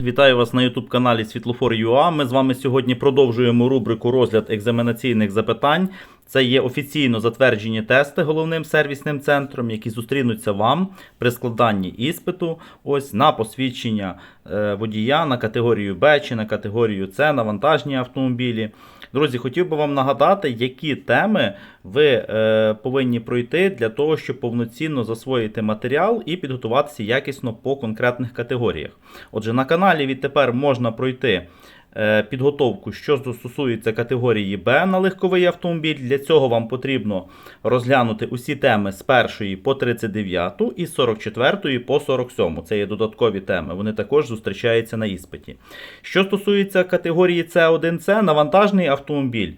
Вітаю вас на YouTube каналі Світлофор.ua. Ми з вами сьогодні продовжуємо рубрику розгляд екзаменаційних запитань. Це є офіційно затверджені тести головним сервісним центром, які зустрінуться вам при складанні іспиту ось на посвідчення е, водія на категорію Б чи на категорію С на вантажні автомобілі. Друзі, хотів би вам нагадати, які теми ви е, повинні пройти для того, щоб повноцінно засвоїти матеріал і підготуватися якісно по конкретних категоріях. Отже, на каналі відтепер можна пройти підготовку, що стосується категорії Б на легковий автомобіль. Для цього вам потрібно розглянути усі теми з 1 по 39 і з 44 по 47. Це є додаткові теми. Вони також зустрічаються на іспиті. Що стосується категорії С1С, навантажний автомобіль.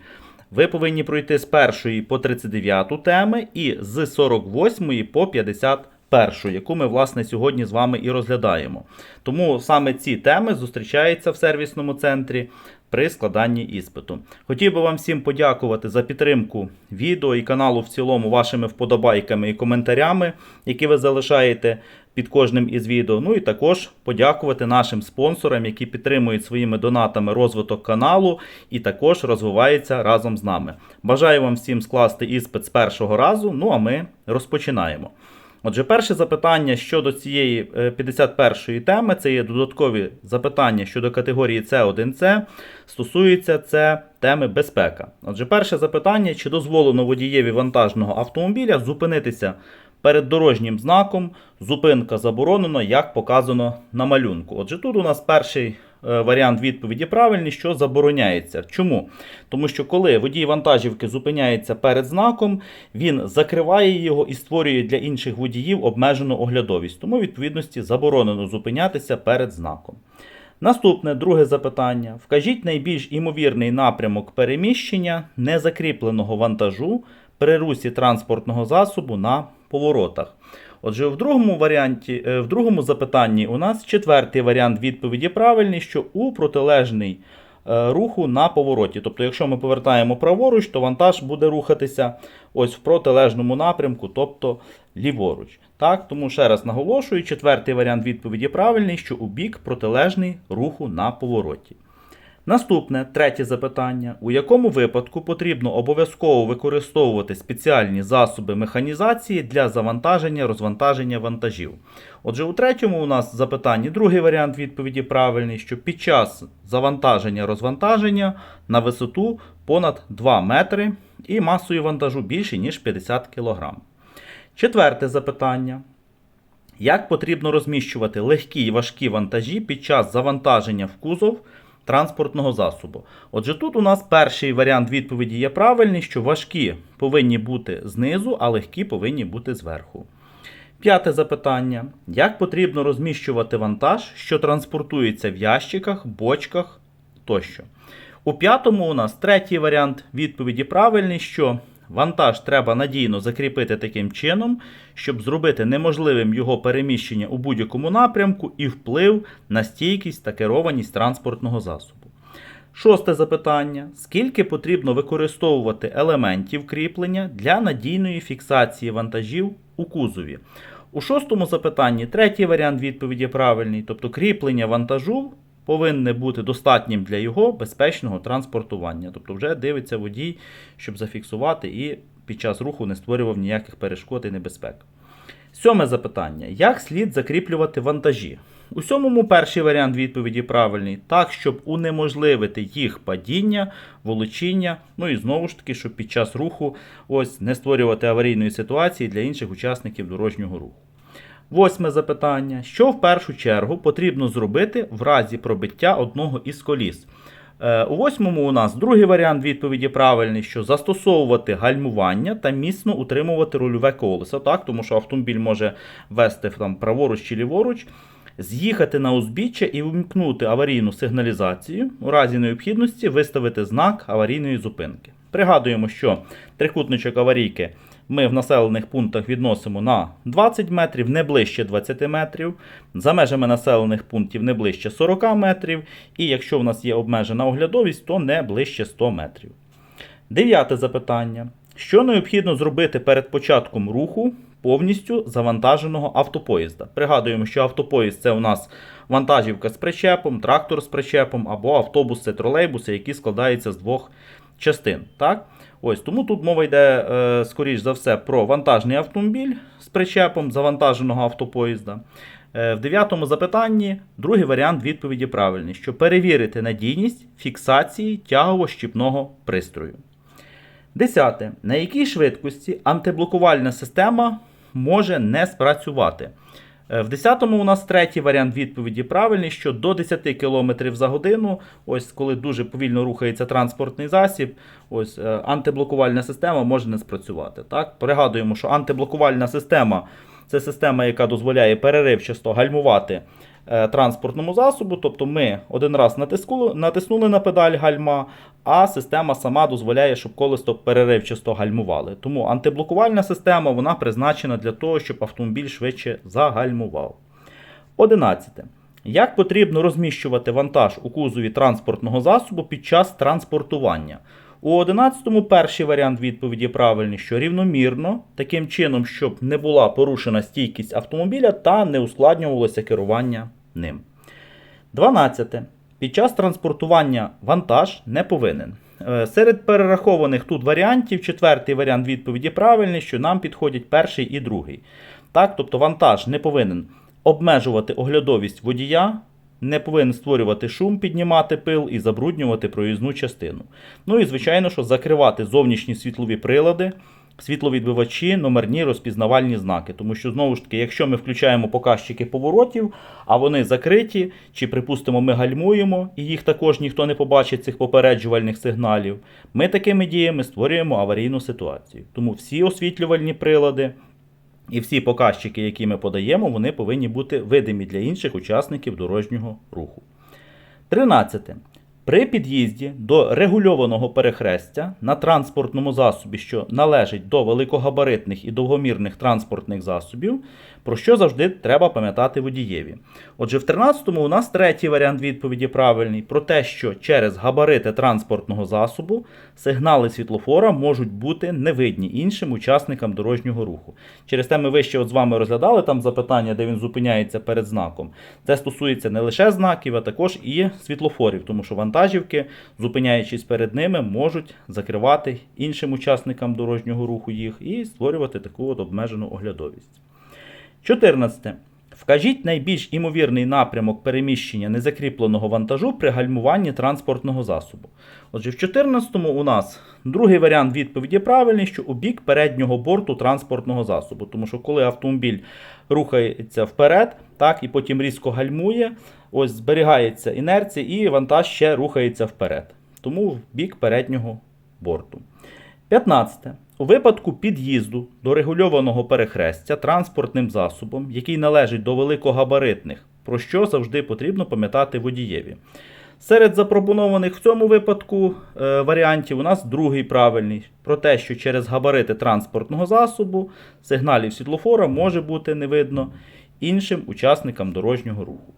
Ви повинні пройти з 1 по 39 теми і з 48 по 51, яку ми власне сьогодні з вами і розглядаємо. Тому саме ці теми зустрічаються в сервісному центрі при складанні іспиту. Хотів би вам всім подякувати за підтримку відео і каналу в цілому вашими вподобайками і коментарями, які ви залишаєте під кожним із відео. Ну і також подякувати нашим спонсорам, які підтримують своїми донатами розвиток каналу і також розвиваються разом з нами. Бажаю вам всім скласти іспит з першого разу. Ну а ми розпочинаємо. Отже, перше запитання щодо цієї е, 51-ї теми, це є додаткові запитання щодо категорії С1С, стосується це теми безпека. Отже, перше запитання: чи дозволено водієві вантажного автомобіля зупинитися перед дорожнім знаком, зупинка заборонена, як показано на малюнку. Отже, тут у нас перший е, варіант відповіді правильний, що забороняється. Чому? Тому що коли водій вантажівки зупиняється перед знаком, він закриває його і створює для інших водіїв обмежену оглядовість. Тому, відповідності, заборонено зупинятися перед знаком. Наступне друге запитання. Вкажіть найбільш імовірний напрямок переміщення незакріпленого вантажу при русі транспортного засобу на поворотах. Отже, в другому варіанті, е, в другому запитанні у нас четвертий варіант відповіді правильний, що у протилежний е, руху на повороті. Тобто, якщо ми повертаємо праворуч, то вантаж буде рухатися ось в протилежному напрямку, тобто ліворуч. Так, тому ще раз наголошую, четвертий варіант відповіді правильний, що у бік протилежний руху на повороті. Наступне третє запитання: у якому випадку потрібно обов'язково використовувати спеціальні засоби механізації для завантаження розвантаження вантажів? Отже, у третьому у нас запитанні другий варіант відповіді правильний, що під час завантаження розвантаження на висоту понад 2 метри і масою вантажу більше ніж 50 кг. Четверте запитання. Як потрібно розміщувати легкі і важкі вантажі під час завантаження в кузов транспортного засобу? Отже, тут у нас перший варіант відповіді є правильний, що важкі повинні бути знизу, а легкі повинні бути зверху. П'яте запитання. Як потрібно розміщувати вантаж, що транспортується в ящиках, бочках тощо? У п'ятому у нас третій варіант відповіді правильний, що вантаж треба надійно закріпити таким чином, щоб зробити неможливим його переміщення у будь-якому напрямку і вплив на стійкість та керованість транспортного засобу. Шосте запитання: скільки потрібно використовувати елементів кріплення для надійної фіксації вантажів у кузові? У шостому запитанні третій варіант відповіді правильний, тобто кріплення вантажу повинне бути достатнім для його безпечного транспортування. Тобто вже дивиться водій, щоб зафіксувати і під час руху не створював ніяких перешкод і небезпек. Сьоме запитання: як слід закріплювати вантажі? У сьомому перший варіант відповіді правильний, так, щоб унеможливити їх падіння, волочіння, ну і знову ж таки, щоб під час руху ось не створювати аварійної ситуації для інших учасників дорожнього руху. Восьме запитання: що в першу чергу потрібно зробити в разі пробиття одного із коліс? Е, У восьмому у нас другий варіант відповіді правильний, що застосовувати гальмування та міцно утримувати рульове колесо, так, тому що автомобіль може вести там праворуч чи ліворуч, з'їхати на узбіччя і вимкнути аварійну сигналізацію, у разі необхідності виставити знак аварійної зупинки. Пригадуємо, що трикутничок аварійки ми в населених пунктах відносимо на 20 метрів, не ближче 20 метрів, за межами населених пунктів не ближче 40 метрів, і якщо в нас є обмежена оглядовість, то не ближче 100 метрів. Дев'яте запитання. Що необхідно зробити перед початком руху повністю завантаженого автопоїзда. Пригадуємо, що автопоїзд це у нас вантажівка з причепом, трактор з причепом або автобуси, тролейбуси, які складаються з двох частин. Так? Ось тому тут мова йде, е, скоріш за все, про вантажний автомобіль з причепом завантаженого автопоїзда. Е, В дев'ятому запитанні другий варіант відповіді правильний, що перевірити надійність фіксації тягово-щіпного пристрою. Десяте. На якій швидкості антиблокувальна система може не спрацювати? Е, В 10-му у нас третій варіант відповіді правильний, що до 10 км за годину, ось коли дуже повільно рухається транспортний засіб, ось е, антиблокувальна система може не спрацювати. Так? Пригадуємо, що антиблокувальна система це система, яка дозволяє переривчасто гальмувати е, транспортному засобу. Тобто ми один раз натиснули, натиснули на педаль гальма, а система сама дозволяє, щоб колесо переривчасто гальмували. Тому антиблокувальна система вона призначена для того, щоб автомобіль швидше загальмував. 11. Як потрібно розміщувати вантаж у кузові транспортного засобу під час транспортування? У 11-му перший варіант відповіді правильний, що рівномірно, таким чином, щоб не була порушена стійкість автомобіля та не ускладнювалося керування ним. 12. Під час транспортування вантаж не повинен. Е, Серед перерахованих тут варіантів, четвертий варіант відповіді правильний, що нам підходять перший і другий. Так, тобто вантаж не повинен обмежувати оглядовість водія, не повинен створювати шум, піднімати пил і забруднювати проїзну частину. Ну і звичайно, що закривати зовнішні світлові прилади, світловідбивачі, номерні розпізнавальні знаки. Тому що, знову ж таки, якщо ми включаємо показчики поворотів, а вони закриті, чи, припустимо, ми гальмуємо, і їх також ніхто не побачить цих попереджувальних сигналів, ми такими діями створюємо аварійну ситуацію. Тому всі освітлювальні прилади. І всі показчики, які ми подаємо, вони повинні бути видимі для інших учасників дорожнього руху. 13. При під'їзді до регульованого перехрестя на транспортному засобі, що належить до великогабаритних і довгомірних транспортних засобів, про що завжди треба пам'ятати водієві. Отже, в 13-му у нас третій варіант відповіді правильний про те, що через габарити транспортного засобу сигнали світлофора можуть бути невидні іншим учасникам дорожнього руху. Через те ми вище от з вами розглядали там запитання, де він зупиняється перед знаком. Це стосується не лише знаків, а також і світлофорів, тому що вантажівки, зупиняючись перед ними, можуть закривати іншим учасникам дорожнього руху їх і створювати таку от обмежену оглядовість. 14. Вкажіть найбільш імовірний напрямок переміщення незакріпленого вантажу при гальмуванні транспортного засобу. Отже, в 14-му у нас другий варіант відповіді правильний, що у бік переднього борту транспортного засобу. Тому що коли автомобіль рухається вперед, так, і потім різко гальмує, ось зберігається інерція і вантаж ще рухається вперед. Тому в бік переднього борту. 15. У випадку під'їзду до регульованого перехрестя транспортним засобом, який належить до великогабаритних, про що завжди потрібно пам'ятати водієві. Серед запропонованих в цьому випадку е, варіантів у нас другий правильний про те, що через габарити транспортного засобу сигналів світлофора може бути не видно іншим учасникам дорожнього руху.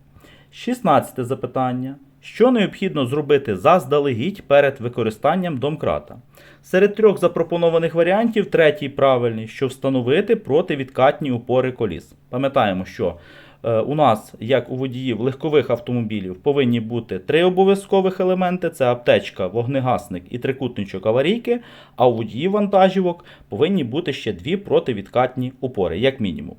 16 запитання. Що необхідно зробити заздалегідь перед використанням домкрата? Серед трьох запропонованих варіантів третій правильний, що встановити противідкатні опори коліс. Пам'ятаємо, що е, у нас, як у водіїв легкових автомобілів, повинні бути три обов'язкових елементи: це аптечка, вогнегасник і трикутничок аварійки, а у водіїв вантажівок повинні бути ще дві противідкатні опори, як мінімум.